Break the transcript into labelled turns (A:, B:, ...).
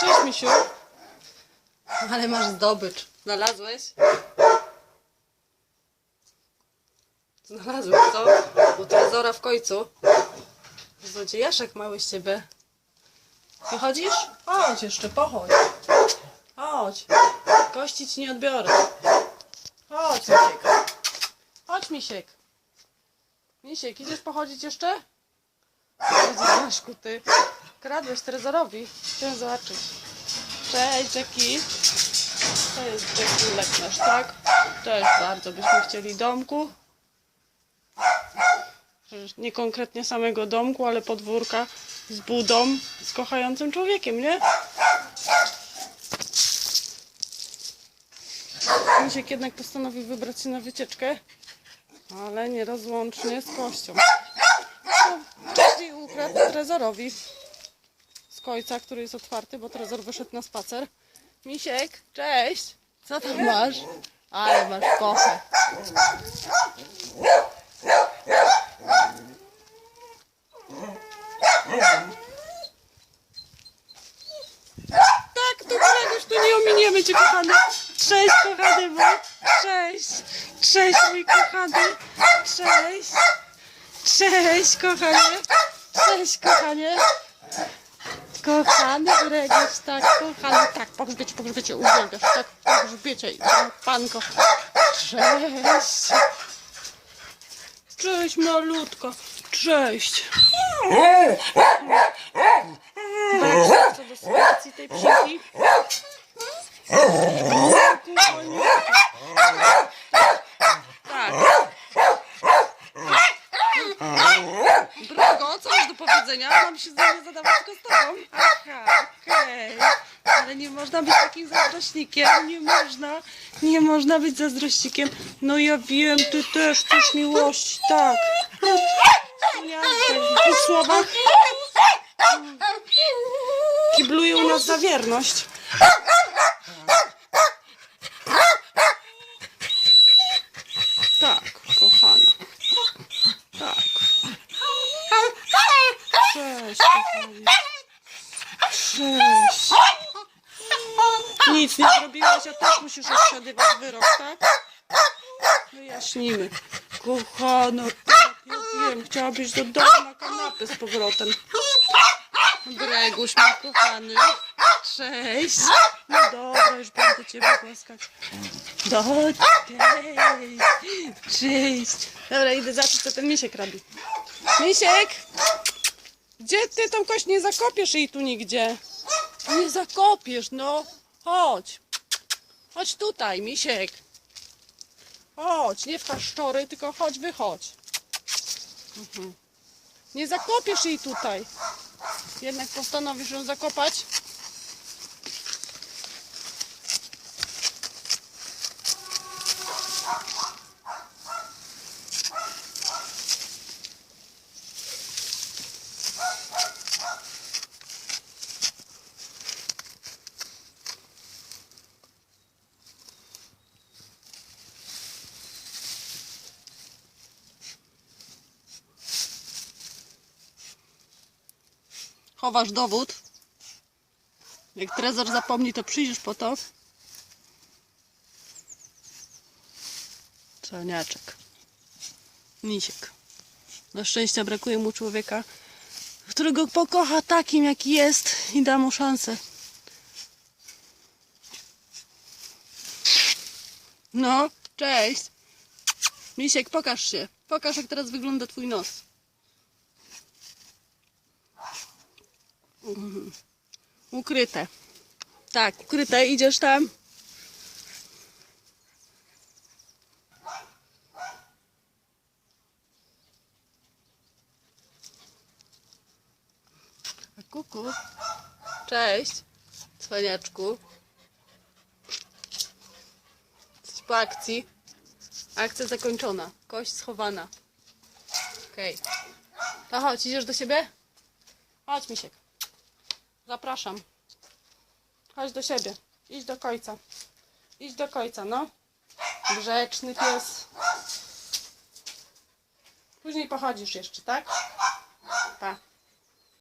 A: Cześć, misiu. Ale masz zdobycz. Znalazłeś? Znalazłeś, co? U trezora w końcu. Złodziejaszek mały z ciebie. Wychodzisz? Chodź jeszcze, pochodź. Chodź. Kości ci nie odbiorę. Chodź, Misiek. Chodź, Misiek. Misiek, idziesz pochodzić jeszcze? Złodziejaszku, ty. Kradłeś trezorowi. Chcę zobaczyć. Cześć, Jackie. To jest Jackie Leknasz, tak? Też bardzo byśmy chcieli domku. Nie konkretnie samego domku, ale podwórka z budą, z kochającym człowiekiem, nie? Misiek jednak postanowił wybrać się na wycieczkę, ale nierozłącznie z kością. Wcześniej ukradł trezorowi końca, który jest otwarty, bo trezor wyszedł na spacer. Misiek, cześć! Co tam masz? Ale masz kochę. Tak, to już tu nie ominiemy cię, kochany. Cześć, kochany mój. Cześć. Cześć, mój kochany. Cześć. Cześć, kochanie. Cześć, kochanie. Kochany Gregiusz, tak, kochany, tak, po grzbiecie, po grzbiecie, uwielbiasz, tak, po grzbiecie, i panko. Cześć. Cześć, malutko. Cześć. Zobaczcie, co do sytuacji tej psiki. Tak. Brago, co masz do powiedzenia? Mam się za nie zadawać tylko z tobą. Aha, okej. Ale nie można być takim zazdrośnikiem. Nie można. Nie można być zazdrośnikiem. No ja wiem, ty też chcesz miłości. Tak. W dwóch słowach kiblują nas za wierność. Tak, kochana. Tak. Cześć, kochanie. Cześć. Nic nie zrobiłaś, a też musisz odsiadywać wyrok, tak? Wyjaśnimy. Kochana, tak, ja wiem, chciałabyś do domu na kanapę z powrotem. Greguś, mój kochany. Cześć. No dobra, już będę ciebie głaskać. Do, cześć. Cześć. Dobra, idę zobaczyć, co ten misiek robi. Misiek! Gdzie ty tą kość nie zakopiesz jej tu nigdzie? Nie zakopiesz, no. Chodź. Chodź tutaj, misiek. Chodź, nie w kaszczory, tylko chodź, wychodź. Mhm. Nie zakopiesz jej tutaj. Jednak postanowisz ją zakopać. Chowasz dowód. Jak trezor zapomni, to przyjdziesz po to. Czarniaczek. Misiek. Na szczęścia brakuje mu człowieka, którego pokocha takim, jaki jest i da mu szansę. No, cześć. Misiek, pokaż się. Pokaż, jak teraz wygląda twój nos. Ukryte. Tak, ukryte. Idziesz tam? Kuku. Cześć. Cwaniaczku. Jesteś po akcji. Akcja zakończona. Kość schowana. Okej. To chodź, idziesz do siebie? Chodź, Misiek. Zapraszam. Chodź do siebie. Idź do końca. Idź do końca, no. Grzeczny pies. Później pochodzisz jeszcze, tak? Pa.